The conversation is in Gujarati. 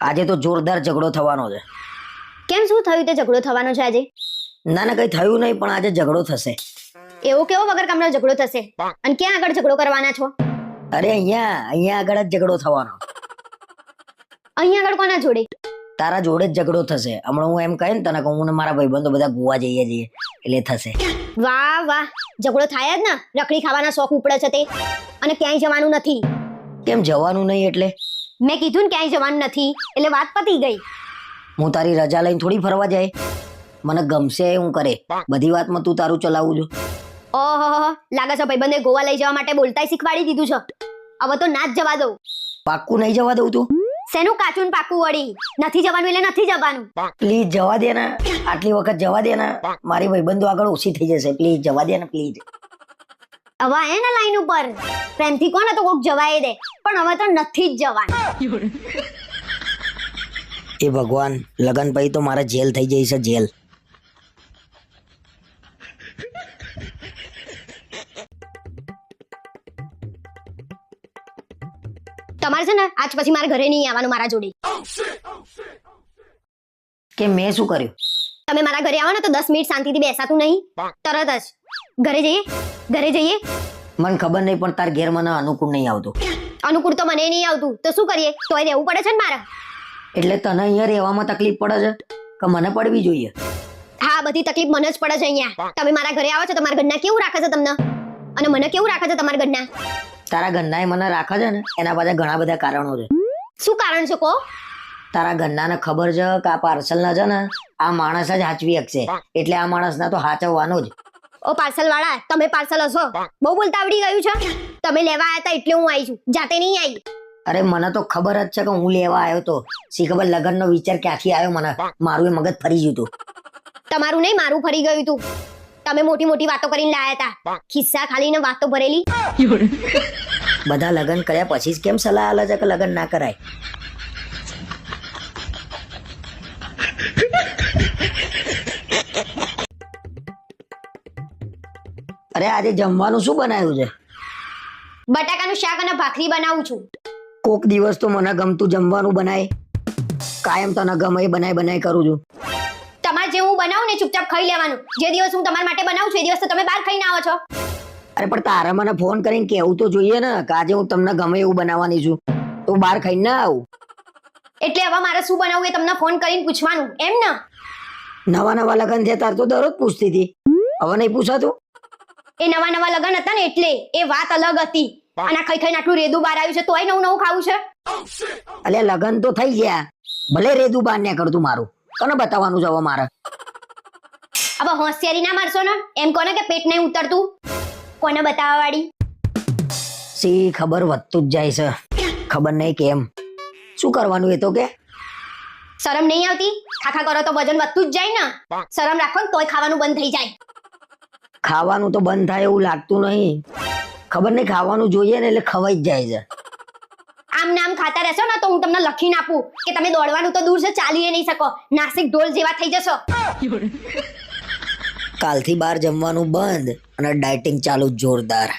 આજે તો જોરદાર ઝઘડો થવાનો છે. કેમ શું થયું તે ઝઘડો થવાનો છે આજે? ના ના કઈ થયું નહીં પણ આજે ઝઘડો થશે. એવો કેવો વગર કામનો ઝઘડો થશે? અને ક્યાં આગળ ઝઘડો કરવાના છો? અરે અહીંયા અહીંયા આગળ જ ઝઘડો થવાનો. અહીંયા આગળ કોના જોડે? તારા જોડે જ ઝઘડો થશે. હમણાં હું એમ કહીને તને કે હું ને મારા ભાઈબંધો બધા ગોવા જઈએ જઈએ એટલે થશે. વાહ વાહ. ઝઘડો થાય જ ને. રખડી ખાવાના શોખ ઉપડે છે તે. અને ક્યાંય જવાનું નથી. કેમ જવાનું નહીં એટલે? મેં કીધું ને ક્યાંય જવાનું નથી એટલે વાત પતી ગઈ. હું તારી રજા લઈને થોડી ફરવા જાય. મને ગમશે હું કરે. બધી વાતમાં તું તારું ચલાવું જો ઓહો લાગે છે ભાઈબંધે ગોવા લઈ જવા માટે બોલતાય શીખવાડી દીધું છે. હવે તો ના જ જવા દઉં. પાક્કું નહીં જવા દઉં તું? શેનું કાચું પાકું વળી? નથી જવાનું એટલે નથી જવાનું. પ્લીઝ જવા દે ને. આટલી વખત જવા દે ને. મારી ભાઈબંધો આગળ ઓછી થઈ જશે. પ્લીઝ જવા દે ને પ્લીઝ. હવે આયા ને લાઈન ઉપર. પ્રેમથી કોને તો કોક જવાય દે. પણ હવે તો નથી જ જવાનું. એ ભગવાન લગન પછી તો મારે જેલ થઈ જઈ છે જેલ. તમારે છે ને આજ પછી મારા ઘરે નહીં આવવાનું મારા જોડે. કે મેં શું કર્યું? તમે મારા ઘરે આવો ને તો દસ મિનિટ શાંતિથી બેસાતું નહીં. તરત જ. ઘરે જઈએ. ઘરે જઈએ? મને ખબર નહીં પણ તાર ઘેર મને અનુકૂળ નહીં આવતું. અનુકૂળ તો મને નહીં આવતું. તો શું કરીએ? તોય રહેવું પડે છે ને મારે? એટલે તને અહીંયા રહેવામાં તકલીફ પડે છે? કે મને પડવી જોઈએ? હા બધી તકલીફ મને જ પડે છે અહીંયા. તમે મારા ઘરે આવો છો તમારા ઘરના કેવું રાખે છે તમને? અને મને કેવું રાખે છે તમારા ઘરના? તારા ઘરનાએ મને રાખે છે ને? એના પાછળ ઘણા બધા કારણો છે. શું કારણ છે કો? તારા ઘરનાને ખબર છે કે આ પાર્સલના છે ને આ માણસ જ હાચવી શકશે એટલે આ માણસના તો હાચવવાનો જ. ઓ પાર્સલ વાળા તમે પાર્સલ હશો? બહુ બોલતા આવડી ગયું છે? તમે લેવા આવ્યા હતા એટલે હું આવી છું. જાતે નહીં આવી અરે મને તો ખબર જ છે કે હું લેવા આવ્યો તો. શી ખબર લગ્નનો વિચાર ક્યાંથી આવ્યો? મને મારું એ મગજ ફરી ગયું હતું. તમારું નહીં મારું ફરી ગયું તું તમે મોટી મોટી વાતો કરીને લાયા હતા ખિસ્સા ખાલી ને વાતો ભરેલી. બધા લગ્ન કર્યા પછી જ કેમ સલાહ આલે છે કે લગ્ન ના કરાય? અરે આજે જમવાનું શું બનાવ્યું છે? બટાકાનું શાક અને ભાખરી બનાવું છું. કોક દિવસ તો મને ગમતું જમવાનું બનાય. કાયમ તને ગમે એ બનાય બનાય કરું છું. તમારે જે હું બનાવું ને ચૂપચાપ ખાઈ લેવાનું. જે દિવસ હું તમારા માટે બનાવું છું એ દિવસ તો તમે બહાર ખાઈને આવો છો. અરે પણ તારે મને ફોન કરીને કેવું તો જોઈએ ને કે આજે હું તમને ગમે એવું બનાવવાની છું. તું બહાર ખાઈને ના આવું. એટલે હવે મારે શું બનાવવું એ તમને ફોન કરીને પૂછવાનું. એમ ને? નવા નવા લગ્ન થયા તાર તો દરરોજ પૂછતી હતી. હવે નહીં પૂછાતું? એ નવા નવા લગન હતા ને એટલે એ વાત અલગ હતી. અને ખાઈ ખાઈને આટલું રેદું બહાર આવ્યું છે તોય નવું નવું ખાવું છે? અલે લગન તો થઈ ગયા. ભલે રેદુ બાર ને કરતું મારું. કોને બતાવવાનું જવો મારે? હવે હોશિયારી ના મારશો ને? એમ કોને કે પેટ નહીં ઉતરતું? કોને બતાવવા વાળી સી ખબર વધતું જ જાય છે? ખબર નહીં કેમ? શું કરવાનું એ તો કે? શરમ નહીં આવતી? ખાખા કરો તો વજન વધતું જ જાય ને? શરમ રાખો ને તોય ખાવાનું બંધ થઈ જાય. ખાવાનું તો બંધ થાય એવું લાગતું નહીં. ખબર નહીં ખાવાનું જોઈએ ને એટલે ખવાઈ જ જાય છે. આમ નામ ખાતા રહેશો ને તો હું તમને લખીને આપું કે તમે દોડવાનું તો દૂર છે ચાલીએ નહીં શકો. નાસિક ઢોલ જેવા થઈ જશો. કાલથી બહાર જમવાનું બંધ અને ડાયટિંગ ચાલુ જોરદાર.